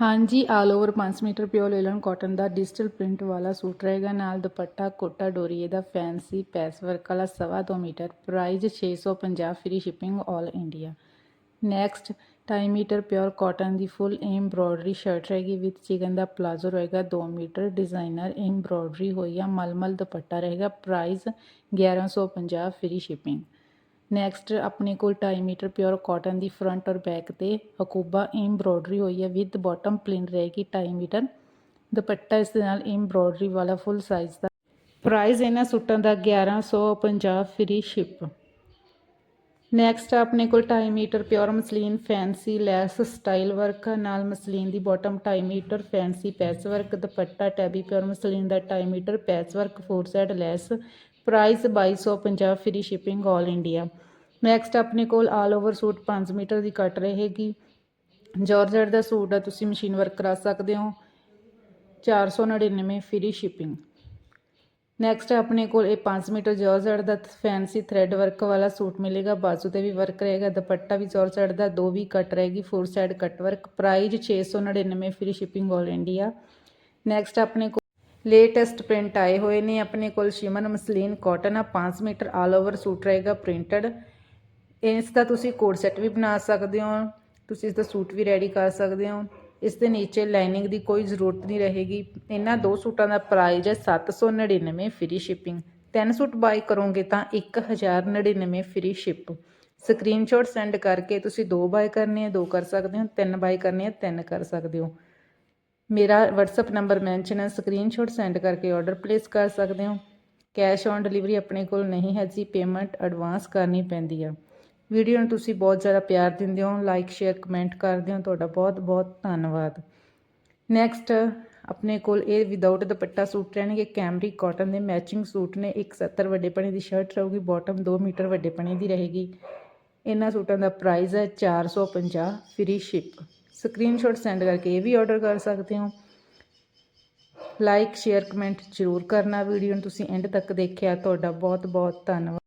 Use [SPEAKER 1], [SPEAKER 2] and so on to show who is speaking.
[SPEAKER 1] ਹਾਂਜੀ all over 5 metre pure linen cotton ਦਾ digital print ਵਾਲਾ suit ਰਹੇਗਾ। ਨਾਲ ਦੁਪੱਟਾ, ਕੋਟਾ ਡੋਰੀ ਇਹਦਾ ਫੈਂਸੀ ਪੈਸ ਵਰਕ ਵਾਲਾ ਸਵਾ ਦੋ metre price 650 free shipping 올 India next 2 metre pure cotton ਦੀ ਫੁੱਲ ਐਮਬ੍ਰੋਇਡਰੀ ਸ਼ਰਟ ਰਹੇਗੀ। ਵਿਦ ਚਿਕਨ ਦਾ ਪਲਾਜ਼ੋ ਰਹੇਗਾ 2 ਮੀਟਰ ਡਿਜ਼ਾਈਨਰ ਐਮਬ੍ਰੋਇਡਰੀ ਹੋਈ ਆ, ਮਲਮਲ ਦੁਪੱਟਾ ਰਹੇਗਾ। ਪ੍ਰਾਈਸ 1150 ਫ੍ਰੀ ਸ਼ਿਪਿੰਗ ਨੈਕਸਟ ਆਪਣੇ ਕੋਲ 2.5 ਮੀਟਰ ਪਿਓਰ ਕਾਟਨ ਦੀ ਫਰੰਟ ਔਰ ਬੈਕ ਤੇ ਅਕੂਬਾ ਐਮਬ੍ਰੋਇਡਰੀ ਹੋਈ ਹੈ ਵਿਦ ਬਾਟਮ ਪਲੇਨ ਰਹੇਗੀ 2.5 ਮੀਟਰ। ਦੁਪੱਟਾ ਇਸ ਦੇ ਨਾਲ ਐਮਬ੍ਰੋਇਡਰੀ ਵਾਲਾ ਫੁੱਲ ਸਾਈਜ਼ ਦਾ। ਪ੍ਰਾਈਸ ਇਹਨਾਂ ਸੂਟਾਂ ਦਾ 1150 ਫ੍ਰੀ ਸ਼ਿਪ ਨੈਕਸਟ ਆਪਣੇ ਕੋਲ 2.5 metre pure muslin fancy lace style work ਨਾਲ ਮਸਲੀਨ ਦੀ bottom 2.5 metre fancy patch work dupatta tabby pure muslin ਦਾ 2.5 metre patch work four side lace price 2250 free shipping 올 India next ਆਪਣੇ ਕੋਲ all over suit 5 metre ਦੀ cut ਰਹੇਗੀ georgette ਦਾ suit ਆ ਤੁਸੀਂ machine work ਕਰਾ ਸਕਦੇ ਹੋ 499 ਫ੍ਰੀ ਸ਼ਿਪਿੰਗ ਨੈਕਸਟ ਆਪਣੇ ਕੋਲ ਇਹ 5 ਮੀਟਰ ਜਾਰਜਟ ਦਾ ਫੈਂਸੀ ਥ੍ਰੈਡ ਵਰਕ ਵਾਲਾ ਸੂਟ ਮਿਲੇਗਾ ਬਾਜ਼ੂ ਤੇ ਵੀ ਵਰਕ ਰਹੇਗਾ ਦੁਪੱਟਾ ਵੀ ਜਾਰਜਟ ਦਾ ਦੋ ਵੀ ਕੱਟ ਰਹੇਗੀ four side cut work price 699 free shipping 올 India next ਆਪਣੇ ਕੋਲ ਲੇਟੈਸਟ ਪ੍ਰਿੰਟ ਆਏ ਹੋਏ ਨੇ। ਆਪਣੇ ਕੋਲ ਸ਼ਿਮਨ ਮਸਲੀਨ ਕਾਟਨ ਆ 5 ਮੀਟਰ ਆਲ ਓਵਰ ਸੂਟ ਰਹੇਗਾ ਪ੍ਰਿੰਟਡ। ਇਸ ਦਾ ਤੁਸੀਂ ਕੋਡ ਸੈੱਟ ਵੀ ਬਣਾ ਸਕਦੇ ਹੋ। ਤੁਸੀਂ ਇਸ ਦਾ ਸੂਟ ਵੀ ਰੈਡੀ ਕਰ ਸਕਦੇ ਹੋ। ਇਸ ਦੇ ਨੀਚੇ ਲਾਈਨਿੰਗ ਦੀ ਕੋਈ ਜ਼ਰੂਰਤ ਨਹੀਂ ਰਹੇਗੀ। ਇਹਨਾਂ ਦੋ ਸੂਟਾਂ ਦਾ ਪ੍ਰਾਈਸ ਹੈ 799 ਫ੍ਰੀ ਸ਼ਿਪਿੰਗ ਤਿੰਨ ਸੂਟ ਬਾਈ ਕਰੋਗੇ ਤਾਂ 1099 ਫ੍ਰੀ ਸ਼ਿਪ ਸਕਰੀਨਸ਼ਾਟ ਸੈਂਡ ਕਰਕੇ ਤੁਸੀਂ ਦੋ ਬਾਈ ਕਰਨੇ ਆ, ਦੋ ਕਰ ਸਕਦੇ ਹੋ, ਤਿੰਨ ਬਾਈ ਕਰਨੇ ਆ, ਤਿੰਨ ਕਰ ਸਕਦੇ ਹੋ। ਮੇਰਾ WhatsApp ਨੰਬਰ ਮੈਂਸ਼ਨ ਹੈ ਸਕਰੀਨਸ਼ਾਟ ਸੈਂਡ ਕਰਕੇ ਆਰਡਰ ਪਲੇਸ ਕਰ ਸਕਦੇ ਹੋ। ਕੈਸ਼ ਔਨ ਡਿਲੀਵਰੀ ਆਪਣੇ ਕੋਲ ਨਹੀਂ ਹੈ ਜੀ ਪੇਮੈਂਟ ਐਡਵਾਂਸ ਕਰਨੀ ਪੈਂਦੀ ਆ। ਵੀਡੀਓ ਨੂੰ ਤੁਸੀਂ ਬਹੁਤ ਜ਼ਿਆਦਾ ਪਿਆਰ ਦਿੰਦੇ ਹੋ ਲਾਈਕ ਸ਼ੇਅਰ ਕਮੈਂਟ ਕਰਦੇ ਹੋ। ਤੁਹਾਡਾ ਬਹੁਤ ਬਹੁਤ ਧੰਨਵਾਦ। ਨੈਕਸਟ ਆਪਣੇ ਕੋਲ ਇਹ ਵਿਦਆਊਟ ਦੁਪੱਟਾ ਸੂਟ ਰਹਿਣਗੇ। ਕੈਮਰੀ ਕਾਟਨ ਦੇ ਮੈਚਿੰਗ ਸੂਟ ਨੇ। 170 ਵੱਡੇ ਪਣੇ ਦੀ ਸ਼ਰਟ ਰਹੂਗੀ ਬਾਟਮ 2 ਮੀਟਰ ਵੱਡੇ ਪਣੇ ਦੀ ਰਹੇਗੀ। ਇਹਨਾਂ ਸੂਟਾਂ ਦਾ ਪ੍ਰਾਈਸ ਹੈ 450 ਫ੍ਰੀ ਸ਼ਿਪ ਸਕਰੀਨਸ਼ਾਟ ਸੈਂਡ ਕਰਕੇ ਇਹ ਵੀ ਆਰਡਰ ਕਰ ਸਕਦੇ ਹੋ। ਲਾਈਕ ਸ਼ੇਅਰ ਕਮੈਂਟ ਜ਼ਰੂਰ ਕਰਨਾ। ਵੀਡੀਓ ਨੂੰ ਤੁਸੀਂ ਐਂਡ ਤੱਕ ਦੇਖਿਆ, ਤੁਹਾਡਾ ਬਹੁਤ ਬਹੁਤ ਧੰਨਵਾਦ।